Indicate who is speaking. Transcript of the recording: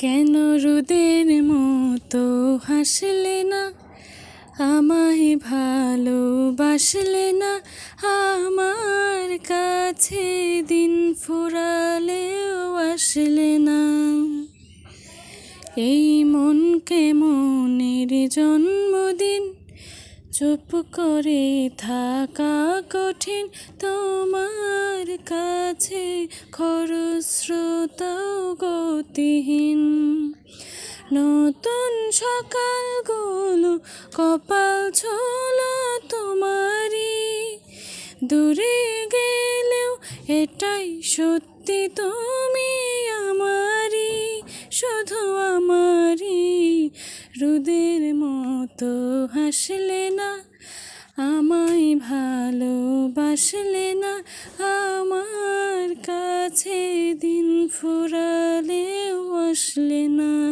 Speaker 1: কেন রোদের মতো হাসলে না? আমায় ভালোবাসলে না? আমার কাছে দিন ফুরালেও আসলে না। এই মনকে মনের জন্মদিন চুপ করে থাকা কঠিন। তোমার কাছে খরস্রোতাও গতিহীন। নতুন সকালগুলো কপাল ছোলো তোমারই। দূরে গেলেও এটাই সত্যি তুমি আমারই, শুধু আমারই। রুদের মতো হাসলে না, আমায় ভালোবাসলে না আমার কাছে দিন ফুরালেও আসলে না।